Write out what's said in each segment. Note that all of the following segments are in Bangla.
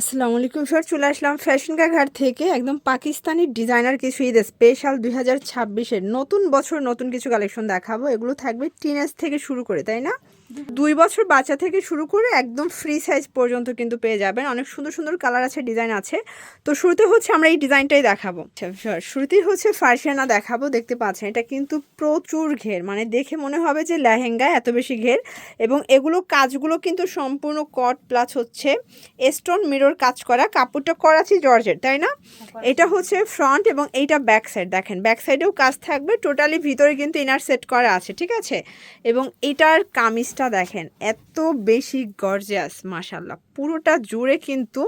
আসসালামু আলাইকুম স্যার, চলে আসলাম ফ্যাশন ঘাট থেকে। একদম পাকিস্তানি ডিজাইনার কিছু ঈদ স্পেশাল দুই হাজার ছাব্বিশের। নতুন বছর নতুন কিছু কালেকশন দেখাবো। এগুলো থাকবে টিনেজ থেকে শুরু করে, তাই না? দুই বছর বাচ্চা থেকে শুরু করে একদম ফ্রি সাইজ পর্যন্ত কিন্তু পেয়ে যাবেন। অনেক সুন্দর সুন্দর কালার আছে ডিজাইন আছে। তো শুরুতে হচ্ছে আমরা এই ডিজাইনটাই দেখাবো। আচ্ছা, শুরুতেই হচ্ছে ফার্সিয়ানা দেখাবো দেখতে পাচ্ছেন। এটা কিন্তু প্রচুর ঘের মানে দেখে মনে হবে যে লেহেঙ্গা এত বেশি ঘের। এবং এগুলো কাজগুলো কিন্তু সম্পূর্ণ কট প্লাস হচ্ছে স্টোন মিরর কাজ করা। কাপড়টা করাচি জর্জের তাই না? এটা হচ্ছে ফ্রন্ট এবং এইটা ব্যাক সাইড দেখেন। ব্যাক সাইডেও কাজ থাকবে টোটালি ভিতরে কিন্তু ইনার সেট করা আছে ঠিক আছে? এবং এটার কামিজটা দেখেন, এত বেশি গর্জিয়াস মাশাল্লাহ পুরোটা জুড়ে কিন্তু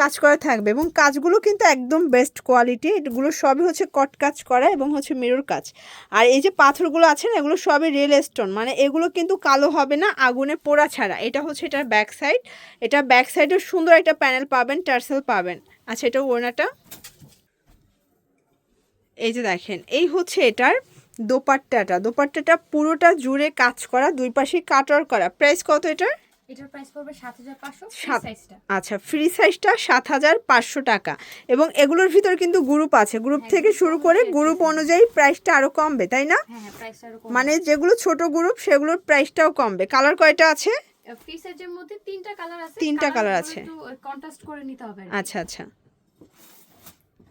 কাজ করা থাকবে এবং কাজগুলো কিন্তু একদম বেস্ট কোয়ালিটি এগুলো সবই হচ্ছে কট কাজ করা এবং হচ্ছে মিরর কাজ। আর এই যে পাথরগুলো আছে না, এগুলো সবই রিয়েল স্টোন মানে এগুলো কিন্তু কালো হবে না, আগুনে পোড়া ছাড়া। এটা হচ্ছে এটার ব্যাক সাইড এটা ব্যাক সাইডের সুন্দর একটা প্যানেল পাবেন টার্সেল পাবেন। আচ্ছা এটা ওড়নাটা। এই যে দেখেন, এই হচ্ছে এটার দোপাট্টাটা দোপাট্টাটা পুরোটা জুড়ে কাজ করা দুই পাশে কাটার করা। প্রাইস কত এটার? এটার প্রাইস পড়বে সাত হাজার পাঁচশো সাত সাইজটা আচ্ছা ফ্রি সাইজটা সাত হাজার পাঁচশো টাকা। এবং এগুলোর ভিতর কিন্তু গ্রুপ আছে। গ্রুপ হ্যাঁ, থেকে শুরু করে গ্রুপ অনুযায়ী প্রাইসটা আরও কমবে তাই না? হ্যাঁ হ্যাঁ মানে যেগুলো ছোট গ্রুপ সেগুলোর প্রাইসটাও কমবে। কালার কয়টা আছে? ফ্রি সাইজের মধ্যে তিনটা কালার আছে। তিনটা colour আছে। কন্ট্রাস্ট করে নিতে হবে আচ্ছা আচ্ছা।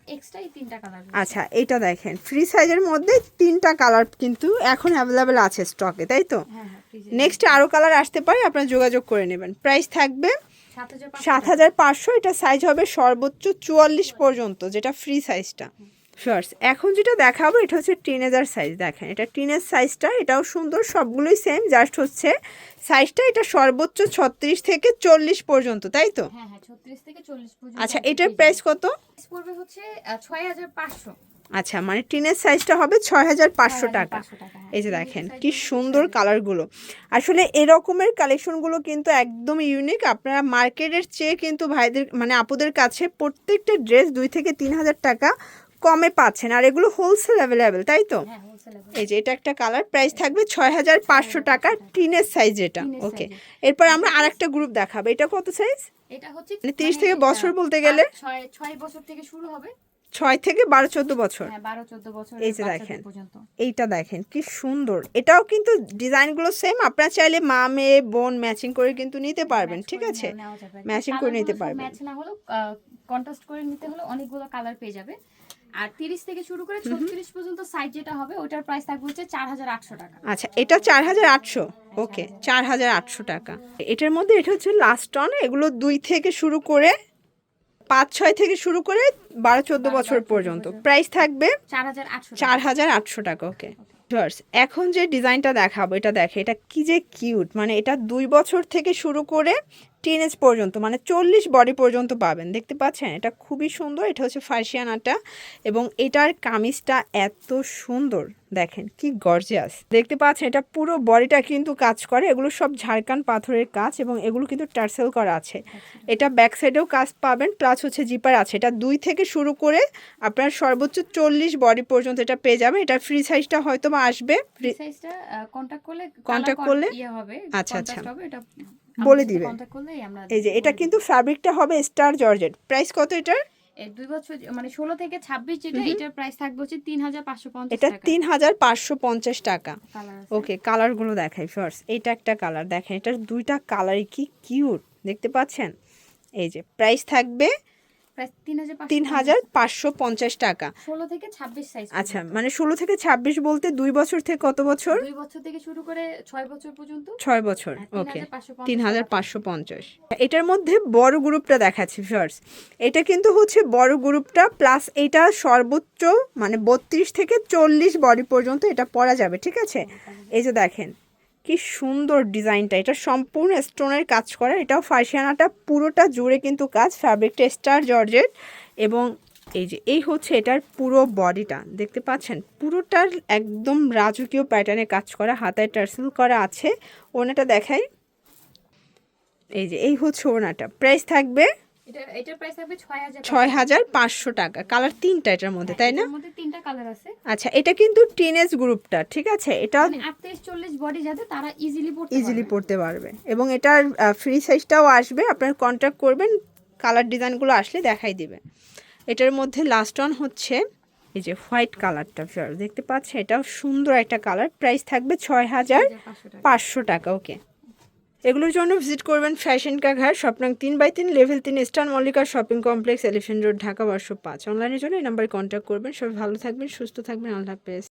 এক্সট্রাই তিনটা কালার আচ্ছা এটা দেখেন ফ্রি সাইজের মধ্যে তিনটা কালার কিন্তু এখন অ্যাভেলেবেল আছে স্টকে তাই তো? নেক্সট আরও কালার আসতে পারে আপনারা যোগাযোগ করে নেবেন। প্রাইস থাকবে সাত হাজার পাঁচশো। এটা সাইজ হবে সর্বোচ্চ চুয়াল্লিশ পর্যন্ত যেটা ফ্রি সাইজটা শর্টস এখন যেটা দেখাবো এটা হচ্ছে টিনেজার সাইজ দেখেন। এটা টিনেজ সাইজটা এটাও সুন্দর সবগুলোই সেম জাস্ট হচ্ছে সাইজটা এটা সর্বোচ্চ ছত্রিশ থেকে চল্লিশ পর্যন্ত তাই তো? হ্যাঁ হ্যাঁ আচ্ছা এটার প্রাইস কত? হচ্ছে ছয় হাজার পাঁচশো। আচ্ছা মানে টিনের সাইজটা হবে ছয় হাজার পাঁচশো টাকা। 6,500 টাকা, হ্যাঁ। এই যে দেখেন কি সুন্দর কালারগুলো আসলে এরকমের কালেকশনগুলো কিন্তু একদম ইউনিক আপনারা মার্কেটের চেয়ে কিন্তু ভাইদের মানে আপুদের কাছে প্রত্যেকটা ড্রেস দুই থেকে তিন হাজার টাকা কমে পাচ্ছেন। আর এগুলো হোলসেল অ্যাভেলেবেল তাই তো? হ্যাঁ এই যে এটা একটা কালার প্রাইস থাকবে ছয় হাজার পাঁচশো টাকা টিনের সাইজ এটা ওকে এরপর আমরা আরেকটা গ্রুপ দেখাবো। এটা কত সাইজ এটা হচ্ছে মানে 30 থেকে বছর বলতে গেলে? ছয় বছর থেকে শুরু হবে। ছয় থেকে বারো চোদ্দ বছর। হ্যাঁ এই যে দেখেন। এইটা দেখেন কি সুন্দর। এটাও কিন্তু ডিজাইনগুলো সেম আপনারা চাইলে মা মেয়ে বোন ম্যাচিং করে কিন্তু নিতে পারবেন ঠিক আছে? ম্যাচিং করে নিতে পারবেন। না কন্ট্রাস্ট করে নিতে হলে অনেকগুলো কালার পেয়ে যাবে। আর 30 থেকে শুরু করে 36 পর্যন্ত সাইজ যেটা হবে ওটার প্রাইস থাকবে হচ্ছে 4800 টাকা। আচ্ছা এটা চার হাজার আটশো? ওকে চার হাজার আটশো টাকা। এটার মধ্যে এটা হচ্ছে লাস্ট টন এগুলো দুই থেকে শুরু করে পাঁচ ছয় থেকে শুরু করে বারো চোদ্দ বছর পর্যন্ত। প্রাইস থাকবে 4800 চার হাজার আটশো টাকা ওকে। এখন যে ডিজাইনটা দেখাবো এটা দেখে এটা কি যে কিউট মানে এটা দুই বছর থেকে শুরু করে টিনেজ পর্যন্ত মানে চল্লিশ বডি পর্যন্ত পাবেন। দেখতে পাচ্ছেন? এটা খুবই সুন্দর। এটা হচ্ছে ফার্সিয়ানাটা এবং এটার কামিজটা এত সুন্দর। দেখেন কি গর্জিয়াস দেখতে পাচ্ছেন এটা পুরো বডিটা কিন্তু কাজ করে। এগুলো সব ঝাড়খান পাথরের কাজ এবং এগুলো কিন্তু টার্সেল করা আছে। এটা ব্যাক সাইডেও কাজ পাবেন প্লাস হচ্ছে জিপার আছে। এটা দুই থেকে শুরু করে আপনার সর্বোচ্চ চল্লিশ বডি পর্যন্ত এটা পেয়ে যাবে এটা ফ্রি সাইজটা হয়তো বা আসবে। এই সাইজটা কন্টাক্ট করলে কন্ট্যাক্ট করলে? ইয়ে হবে আচ্ছা, আচ্ছা। এটা বলে দিবে। এই যে এটা কিন্তু ফ্যাব্রিকটা হবে স্টার জর্জেট প্রাইস কত এটার? দুই বছর মানে 16 থেকে 26 যেটা এটার প্রাইস থাকবে হচ্ছে 3550 এটা তিন হাজার পাঁচশো পঞ্চাশ টাকা। কালার ওকে কালারগুলো দেখাই ফার্স্ট এটা একটা কালার দেখেন এটার দুইটা কালারই কি কিউট দেখতে পাচ্ছেন? এই যে প্রাইস থাকবে প্রাইস 3550 তিন হাজার পাঁচশো পঞ্চাশ। টাকা। 16 থেকে 26 সাইজ আচ্ছা মানে ষোলো থেকে ছাব্বিশ বলতে দুই বছর থেকে কত বছর? দুই বছর থেকে শুরু করে 6 বছর পর্যন্ত। ছয় বছর হ্যাঁ, ওকে 3550 তিন হাজার পাঁচশো পঞ্চাশ। এটার মধ্যে বড় গ্রুপটা দেখাচ্ছি ফার্স্ট এটা কিন্তু হচ্ছে বড় গ্রুপটা প্লাস এটা সর্বোচ্চ মানে বত্রিশ থেকে চল্লিশ বডি পর্যন্ত এটা পরা যাবে ঠিক আছে? এই যে দেখেন কি সুন্দর ডিজাইনটা। এটা সম্পূর্ণ স্টোনের কাজ করা, এটাও ফার্সিয়ানাটা পুরোটা জুড়ে কিন্তু কাজ, ফ্যাব্রিকটা স্টার জর্জেট এবং এই যে, এই হচ্ছে এটার পুরো বডিটা, দেখতে পাচ্ছেন? পুরোটার একদম রাজকীয় প্যাটার্নে কাজ করা হাতায় টার্সেল করা আছে। ওনাটা দেখাই। এই যে, এই হচ্ছে ওনাটা প্রাইস থাকবে এটা এটার প্রাইস থাকবে 6000 ছয় হাজার পাঁচশো টাকা। কালার তিনটা এটার মধ্যে তাই না? তিনটা কালার আছে। আচ্ছা এটা কিন্তু টিনেজ গ্রুপটা ঠিক আছে? এটা মানে 38 40 বডি যাতে তারা ইজিলি ইজিলি পড়তে পারবে। এবং এটার ফ্রি সাইজটাও আসবে। আপনার কন্ট্যাক্ট করবেন কালার ডিজাইনগুলো আসলে দেখাই দিবে। এটার মধ্যে লাস্ট অন হচ্ছে এই যে হোয়াইট কালারটা দেখতে পাচ্ছেন? এটাও সুন্দর একটা কালার প্রাইস থাকবে ছয় হাজার পাঁচশো টাকা। ওকে এগুলোর জন্য ভিজিট করবেন ফ্যাশন কা ঘাট স্বপ্নাং তিন বাই তিন, লেভেল তিন, star Mallika shopping complex, elephant road, Dhaka বর্ষ পাঁচ। অনলাইনের জন্য এই নাম্বারে কন্ট্যাক্ট করবেন। সবাই ভালো থাকবেন, সুস্থ থাকবেন। আল্লাহ হাফেজ।